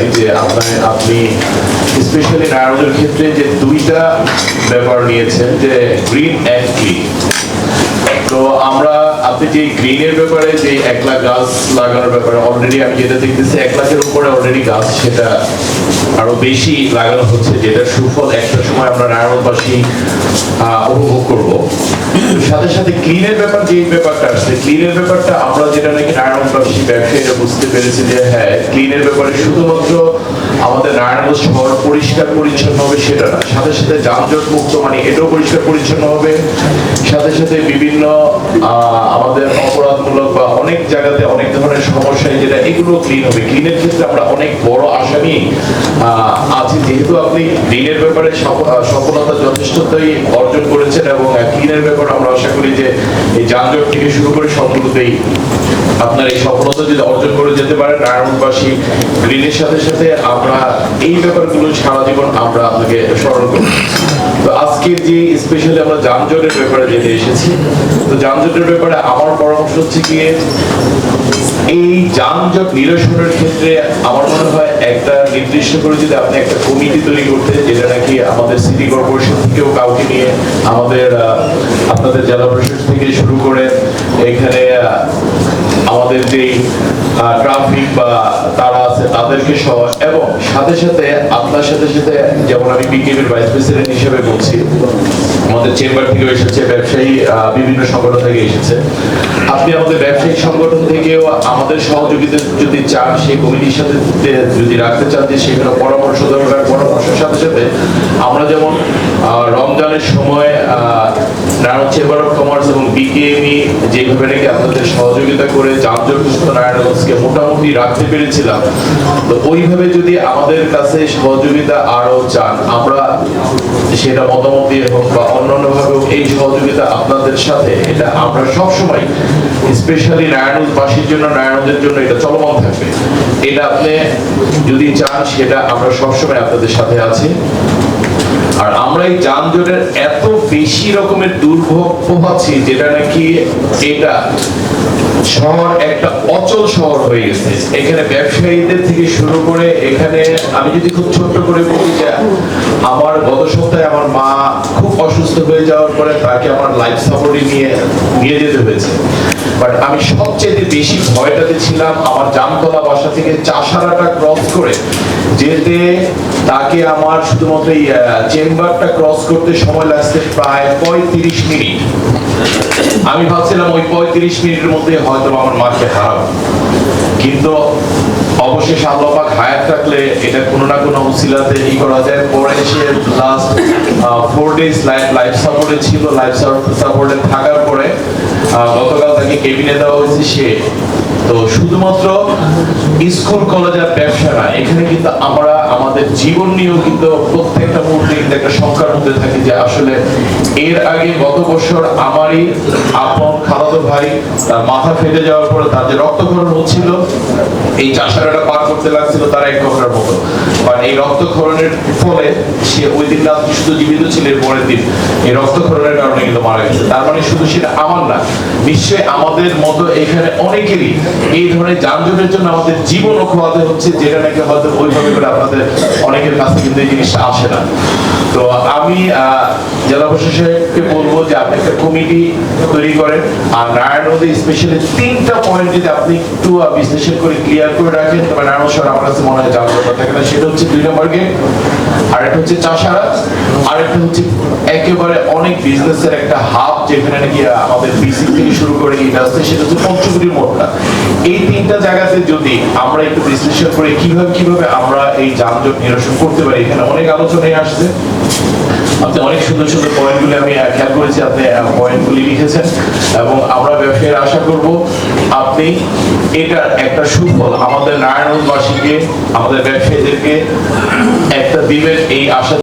এই যে আপনার, আপনি স্পেশালি ক্ষেত্রে যে দুইটা ব্যাপার নিয়েছেন, যে গ্রিন অ্যান্ড ক্লিন তো আমরা আপনি যে গ্রিনের ব্যাপারে যে এক লাখ গাছ লাগানোর ব্যাপারে অলরেডি আমি যেটা দেখতেছি এক লাখের উপরে অলরেডি গাছ সেটা আরও বেশি লাগানো হচ্ছে যেটার সুফল একটা সময় আমরা নারায়ণবাসী উপভোগ করব। সাথে সাথে ক্লিনের ব্যাপার যে ব্যাপারটা আসছে ক্লিনের ব্যাপারটা আমরা যেটা নাকি নারায়ণবাসী ব্যবসায়ীরা বুঝতে পেরেছি যে হ্যাঁ ক্লিনের ব্যাপারে শুধুমাত্র আমাদের নারায়ণগঞ্জ শহর পরিষ্কার পরিচ্ছন্ন হবে সেটা না। সাথে সাথে যানজট মুক্ত মানে এটাও পরিষ্কার পরিচ্ছন্ন হবে। সাথে সাথে বিভিন্ন আহ, আমাদের অপরাধমূলক বা অনেক জায়গাতে অনেক ধরনের সমস্যা যেটা এগুলো ক্লিন হবে। ক্লিনের ক্ষেত্রে আমরা অনেক বড় আহ, আছি। যেহেতু আপনি ক্লিনের ব্যাপারে সফলতা যথেষ্টতাই অর্জন করেছেন এবং ক্লিনের ব্যাপারে আমরা আশা করি যে এই যানজট থেকে শুরু করে সবগুলোতেই আপনার এই সফলতা যদি অর্জন করে যেতে পারেন নারায়ণবাসী গ্রিনের সাথে সাথে আমরা এই ব্যাপারগুলো সারা জীবন আমরা আপনাকে স্মরণ করি তো আজকে যে স্পেশালি আমরা যানজটের ব্যাপারে যেতে এসেছি তো যানজটের ব্যাপারে আমার পরামর্শ হচ্ছে কি এই যানজট নিরসনের ক্ষেত্রে আমার মনে হয় একটা নির্দিষ্ট করে যদি আপনি একটা কমিটি তৈরি করতে যেটা নাকি আমাদের সিটি কর্পোরেশন থেকেও কাউকে নিয়ে আমাদের আপনাদের জেলা প্রশাসন থেকে শুরু করে এখানে আমাদের যে ট্রাফিক বা তারা আছে তাদেরকে সহ, এবং সাথে সাথে আপনার সাথে সাথে যেমন আমি বিকেপির ভাইস প্রেসিডেন্ট হিসেবে বলছি, আমাদের চেম্বার থেকে এসেছে, ব্যবসায়ী বিভিন্ন সংগঠন থেকে এসেছে। আপনি আমাদের ব্যবসায়িক সংগঠন থেকেও আমাদের সহযোগিতা যদি চান, সেই কমিটির সাথে যদি রাখতে চান যে সেখানে পরামর্শ দরকার, পরামর্শের সাথে সাথে আমরা যেমন রমজানের সময় নারায়ণ চেম্বার অফ কমার্স এবং বিকেএমই যেভাবে নাকি আপনাদের সহযোগিতা করে যানজটমুক্ত নারায়ণগঞ্জকে মোটামুটি রাখতে পেরেছিলাম। তো ওইভাবে যদি আমাদের কাছে সহযোগিতা আরও চান, আমরা সেটা মতামত দিয়ে হোক বা অন্যান্য ভাবে এই সহযোগিতা আপনাদের সাথে, এটা আমরা সব সময় স্পেশালি নারায়ণগঞ্জবাসীর জন্য, নারায়ণগঞ্জের জন্য এটা চলমান থাকবে। এটা আপনি যদি চান, সেটা আমরা সবসময় আপনাদের সাথে আছি। আর আমরা এই যানজটের এত বেশি রকমের দুর্ভোগ পোহাচ্ছি যেটা নাকি এটা শহর একটা অচল শহর হয়ে গেছে। এখানে ব্যবসায়ীদের থেকে শুরু করে এখানে আমি যদি খুব ছোট্ট করে বলি যে আমার গত সপ্তাহে আমার মা খুব অসুস্থ হয়ে যাওয়ার পরে তাকে আমার লাইফ সাপোর্টে নিয়ে নিয়ে যেতে হয়েছে। বাট আমি সবচেয়ে বেশি ভয়টাতে ছিলাম আমার জামতলা বাসা থেকে চাষারাটা ক্রস করে, যেতে তাকে আমার শুধুমাত্র এই চেম্বারটা ক্রস করতে সময় লাগছে প্রায় পঁয়ত্রিশ মিনিট। আমি ভাবছিলাম ওই পঁয়ত্রিশ মিনিটের মধ্যে হয়তো আমার মাকে হারাবো। কিন্তু অবশেষে আল্লাপাক হায়াত থাকলে এটা কোনো না কোনো উসিলাতে ই করা যায়। পরে সে last four days life life সাপোর্টে ছিল। লাইফ সাপোর্টে থাকার পরে গতকাল তাকে কেবিনে দেওয়া হয়েছে সে। তো শুধুমাত্র স্কুল কলেজের ব্যবসা না, এখানে কিন্তু আমরা আমাদের জীবন নিয়েও কিন্তু প্রত্যেকটা মুহূর্তে কিন্তু একটা সংখ্যার মধ্যে থাকি যে আসলে এর আগে গত বছর আমারই আপন খালাতো ভাই তার মাথা ফেটে যাওয়ার পরে তার যে রক্তক্ষরণ হচ্ছিল, এই চাষারাটা পার করতে লাগছিল তার এক ঘণ্টার মতো। বাট এই রক্তক্ষরণের ফলে সে ওই দিন রাত্রি শুধু জীবিত ছিল, এর পরের দিন এই রক্তক্ষরণের কারণে কিন্তু মারা গেছে। তার মানে শুধু সেটা আমার না, নিশ্চয়ই আমাদের মতো এখানে অনেকেরই এই ধরনের যানজটের জন্য আমাদের জীবনও খোয়াতে হচ্ছে, যেটা নাকি হয়তো ওইভাবে করে আপনাদের অনেকের কাছে কিন্তু এই জিনিসটা আসে না। তো আমি জেলা প্রশাসককে বলব যে আপনি একটা কমিটি তৈরি করেন, আর নারায়ণ নদী স্পেশালি তিনটা পয়েন্ট যদি আপনি একটু বিশ্লেষণ করে ক্লিয়ার করে রাখেন, তবে নারায়ণ শহর আমার কাছে মনে হয় যানজট থাকে না। সেটা হচ্ছে দুই নম্বর গেট আরেকটা হচ্ছে চাষারা আরেকটা হচ্ছে একেবারে অনেক বিজনেসের একটা হাব যেখানে নাকি আমাদের বিসি থেকে শুরু করে ইন্ডাস্ট্রি সেটা হচ্ছে পঞ্চগুড়ির মোড়টা। এই তিনটা জায়গাতে যদি আমরা একটু বিশ্লেষণ করে কীভাবে কীভাবে আমরা এই যানজট নিরসন করতে পারি, এখানে অনেক আলোচনায় আসছে। আপনি অনেক সুন্দর সুন্দর পয়েন্টগুলি আমি খেয়াল করেছি আপনি পয়েন্টগুলি লিখেছেন এবং আমরা ব্যবসায়ীরা আশা করব আপনি এটা একটা সুফল আমাদের নারায়ণগঞ্জবাসীকে, আমাদের ব্যবসায়ীদেরকে একটা দিবেন এই আশা